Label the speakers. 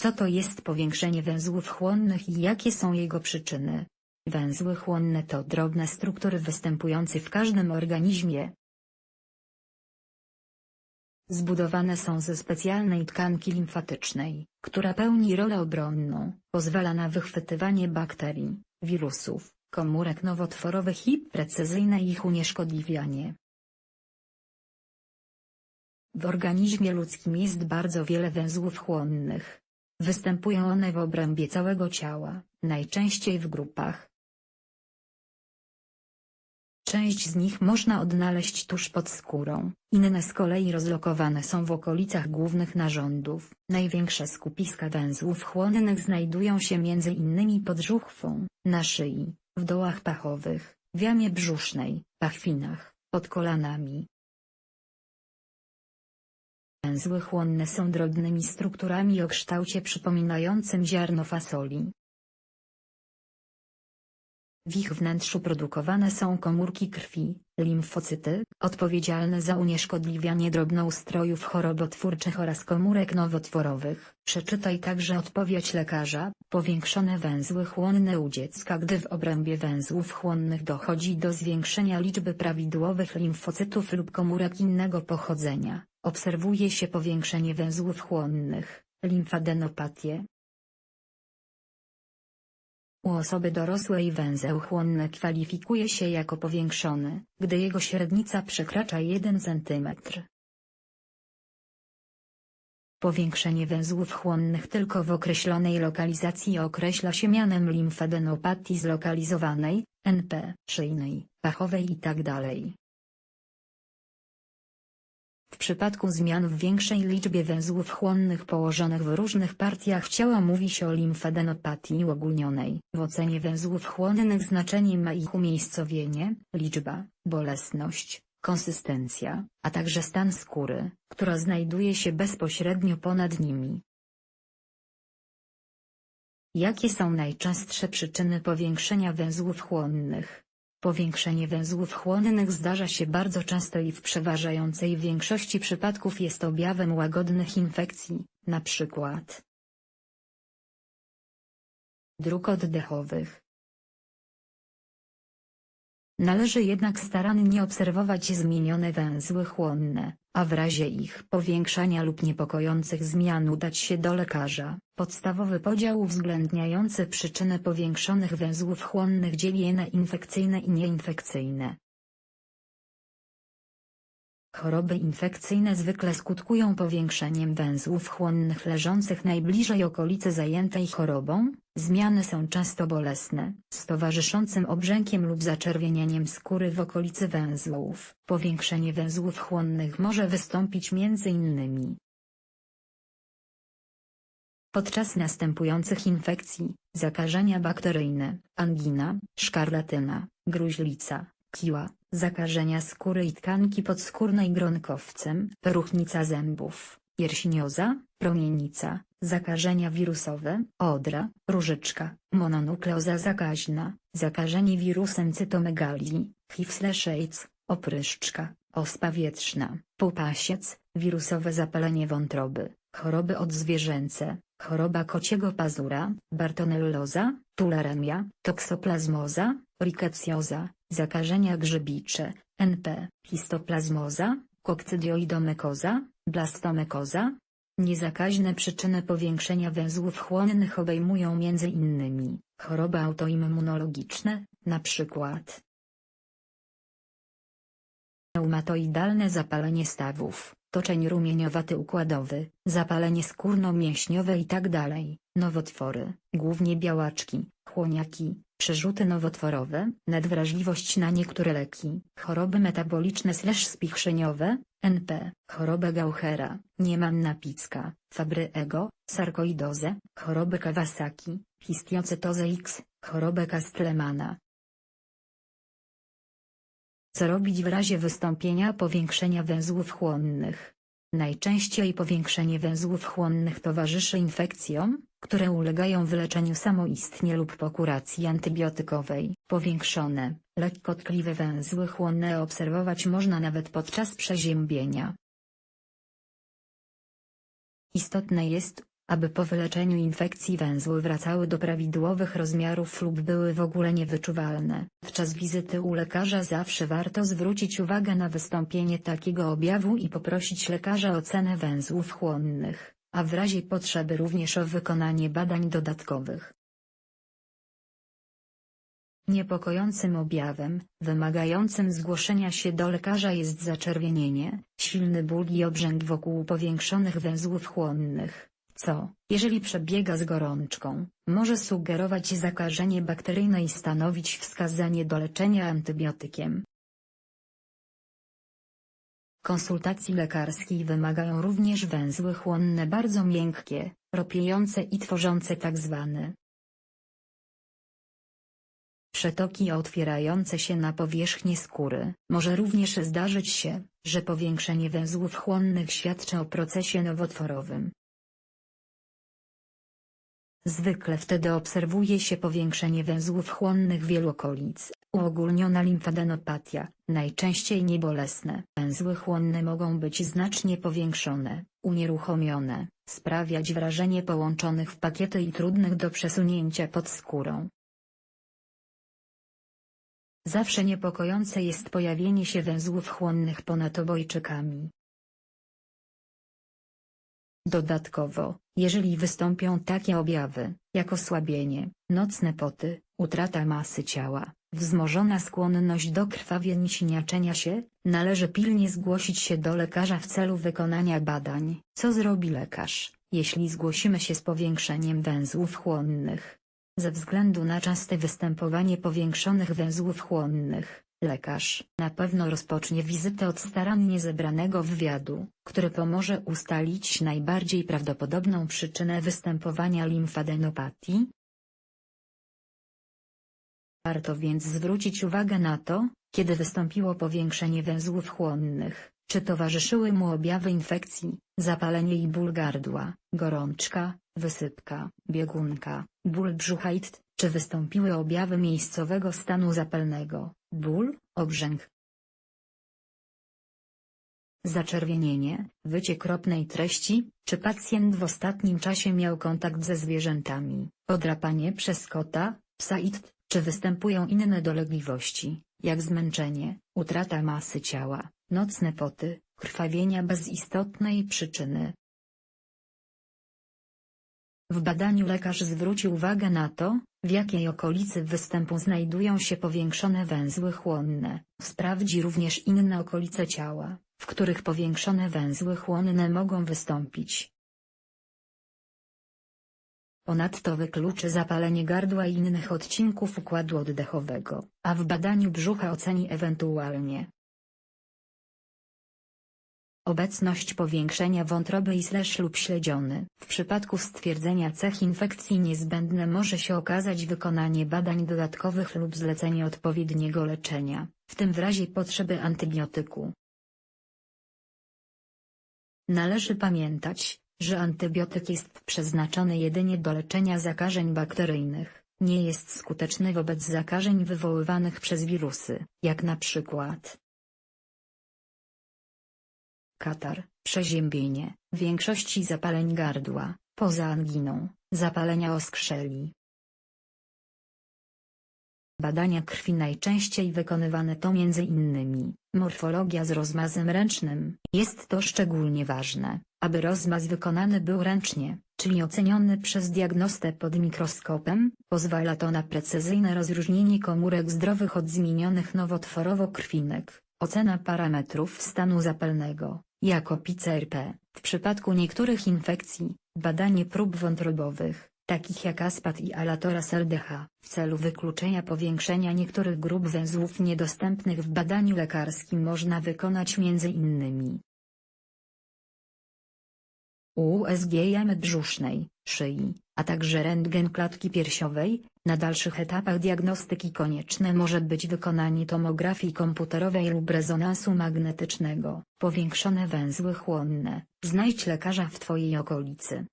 Speaker 1: Co to jest powiększenie węzłów chłonnych i jakie są jego przyczyny? Węzły chłonne to drobne struktury występujące w każdym organizmie. Zbudowane są ze specjalnej tkanki limfatycznej, która pełni rolę obronną, pozwala na wychwytywanie bakterii, wirusów, komórek nowotworowych i precyzyjne ich unieszkodliwianie. W organizmie ludzkim jest bardzo wiele węzłów chłonnych. Występują one w obrębie całego ciała, najczęściej w grupach. Część z nich można odnaleźć tuż pod skórą, inne z kolei rozlokowane są w okolicach głównych narządów. Największe skupiska węzłów chłonnych znajdują się między innymi pod żuchwą, na szyi, w dołach pachowych, w jamie brzusznej, pachwinach, pod kolanami. Węzły chłonne są drobnymi strukturami o kształcie przypominającym ziarno fasoli. W ich wnętrzu produkowane są komórki krwi, limfocyty, odpowiedzialne za unieszkodliwianie drobnoustrojów chorobotwórczych oraz komórek nowotworowych. Przeczytaj także odpowiedź lekarza, powiększone węzły chłonne u dziecka Gdy w obrębie węzłów chłonnych dochodzi do zwiększenia liczby prawidłowych limfocytów lub komórek innego pochodzenia, obserwuje się powiększenie węzłów chłonnych, limfadenopatię, u osoby dorosłej węzeł chłonny kwalifikuje się jako powiększony, gdy jego średnica przekracza 1 cm. Powiększenie węzłów chłonnych tylko w określonej lokalizacji określa się mianem limfadenopatii zlokalizowanej, NP, szyjnej, pachowej itd. W przypadku zmian w większej liczbie węzłów chłonnych położonych w różnych partiach ciała mówi się o limfadenopatii uogólnionej. W ocenie węzłów chłonnych znaczenie ma ich umiejscowienie, liczba, bolesność, konsystencja, a także stan skóry, która znajduje się bezpośrednio ponad nimi. Jakie są najczęstsze przyczyny powiększenia węzłów chłonnych? Powiększenie węzłów chłonnych zdarza się bardzo często i w przeważającej większości przypadków jest objawem łagodnych infekcji, np. dróg oddechowych. Należy jednak starannie obserwować zmienione węzły chłonne, a w razie ich powiększania lub niepokojących zmian udać się do lekarza. Podstawowy podział uwzględniający przyczyny powiększonych węzłów chłonnych dzieli je na infekcyjne i nieinfekcyjne. Choroby infekcyjne zwykle skutkują powiększeniem węzłów chłonnych leżących najbliżej okolicy zajętej chorobą, zmiany są często bolesne, z towarzyszącym obrzękiem lub zaczerwienieniem skóry w okolicy węzłów. Powiększenie węzłów chłonnych może wystąpić m.in. podczas następujących infekcji, zakażenia bakteryjne, angina, szkarlatyna, gruźlica, kiła, zakażenia skóry i tkanki podskórnej gronkowcem, peruchnica zębów, jersinioza, promienica, zakażenia wirusowe, odra, różyczka, mononukleoza zakaźna, zakażenie wirusem cytomegalii, HIV/AIDS, opryszczka, ospa wietrzna, popasiec, wirusowe zapalenie wątroby, choroby odzwierzęce, choroba kociego pazura, bartonelloza, tularemia, toksoplazmoza, rikecjoza, Zakażenia grzybicze, NP, histoplazmoza, kokcydioidomykoza, blastomekoza. Niezakaźne przyczyny powiększenia węzłów chłonnych obejmują m.in. choroby autoimmunologiczne, np. Reumatoidalne zapalenie stawów, toczeń rumieniowaty układowy, zapalenie skórno-mięśniowe itd., nowotwory, głównie białaczki, chłoniaki, przerzuty nowotworowe, nadwrażliwość na niektóre leki, choroby metaboliczne slash spichrzeniowe, NP, chorobę Gauchera, niemanna picka, Fabryego, sarkoidozę, chorobę Kawasaki, histiocytozę X, chorobę Kastlemana. Co robić w razie wystąpienia powiększenia węzłów chłonnych? Najczęściej powiększenie węzłów chłonnych towarzyszy infekcjom, które ulegają wyleczeniu samoistnie lub po kuracji antybiotykowej. Powiększone, lekko tkliwe węzły chłonne obserwować można nawet podczas przeziębienia. Istotne jest, aby po wyleczeniu infekcji węzły wracały do prawidłowych rozmiarów lub były w ogóle niewyczuwalne. Podczas wizyty u lekarza zawsze warto zwrócić uwagę na wystąpienie takiego objawu i poprosić lekarza o cenę węzłów chłonnych, a w razie potrzeby również o wykonanie badań dodatkowych. Niepokojącym objawem, wymagającym zgłoszenia się do lekarza jest zaczerwienienie, silny ból i obrzęk wokół powiększonych węzłów chłonnych, co, jeżeli przebiega z gorączką, może sugerować zakażenie bakteryjne i stanowić wskazanie do leczenia antybiotykiem. Konsultacji lekarskiej wymagają również węzły chłonne bardzo miękkie, ropiejące i tworzące tzw. Przetoki otwierające się na powierzchnię skóry. Może również zdarzyć się, że powiększenie węzłów chłonnych świadczy o procesie nowotworowym. Zwykle wtedy obserwuje się powiększenie węzłów chłonnych wielu okolic, uogólniona limfadenopatia, najczęściej niebolesne. Węzły chłonne mogą być znacznie powiększone, unieruchomione, sprawiać wrażenie połączonych w pakiety i trudnych do przesunięcia pod skórą. Zawsze niepokojące jest pojawienie się węzłów chłonnych ponad obojczykami. Dodatkowo, jeżeli wystąpią takie objawy, jak osłabienie, nocne poty, utrata masy ciała, wzmożona skłonność do krwawień i się, należy pilnie zgłosić się do lekarza w celu wykonania badań. Co zrobi lekarz, jeśli zgłosimy się z powiększeniem węzłów chłonnych? Ze względu na częste występowanie powiększonych węzłów chłonnych, lekarz na pewno rozpocznie wizytę od starannie zebranego wywiadu, który pomoże ustalić najbardziej prawdopodobną przyczynę występowania limfadenopatii. Warto więc zwrócić uwagę na to, kiedy wystąpiło powiększenie węzłów chłonnych, czy towarzyszyły mu objawy infekcji, zapalenie i ból gardła, gorączka, wysypka, biegunka, ból brzucha i t, czy wystąpiły objawy miejscowego stanu zapalnego, ból, obrzęk. Zaczerwienienie, wyciek ropnej treści, czy pacjent w ostatnim czasie miał kontakt ze zwierzętami, podrapanie przez kota, psa i t, czy występują inne dolegliwości, jak zmęczenie, utrata masy ciała, nocne poty, krwawienia bez istotnej przyczyny. W badaniu lekarz zwróci uwagę na to, w jakiej okolicy występu znajdują się powiększone węzły chłonne. Sprawdzi również inne okolice ciała, w których powiększone węzły chłonne mogą wystąpić. Ponadto wykluczy zapalenie gardła i innych odcinków układu oddechowego, a w badaniu brzucha oceni ewentualnie obecność powiększenia wątroby i slash lub śledziony. W przypadku stwierdzenia cech infekcji niezbędne może się okazać wykonanie badań dodatkowych lub zlecenie odpowiedniego leczenia, w tym w razie potrzeby antybiotyku. Należy pamiętać, że antybiotyk jest przeznaczony jedynie do leczenia zakażeń bakteryjnych, nie jest skuteczny wobec zakażeń wywoływanych przez wirusy, jak na przykład katar, przeziębienie, większości zapaleń gardła, poza anginą, zapalenia oskrzeli. Badania krwi najczęściej wykonywane to m.in. morfologia z rozmazem ręcznym. Jest to szczególnie ważne, aby rozmaz wykonany był ręcznie, czyli oceniony przez diagnostę pod mikroskopem, pozwala to na precyzyjne rozróżnienie komórek zdrowych od zmienionych nowotworowo krwinek, ocena parametrów stanu zapalnego, jako PCRP, w przypadku niektórych infekcji, badanie prób wątrobowych, takich jak aspat i alatoras LDH, w celu wykluczenia powiększenia niektórych grup węzłów niedostępnych w badaniu lekarskim można wykonać m.in. USG jamy brzusznej, szyi, a także rentgen klatki piersiowej, na dalszych etapach diagnostyki konieczne może być wykonanie tomografii komputerowej lub rezonansu magnetycznego. Powiększone węzły chłonne. Znajdź lekarza w Twojej okolicy.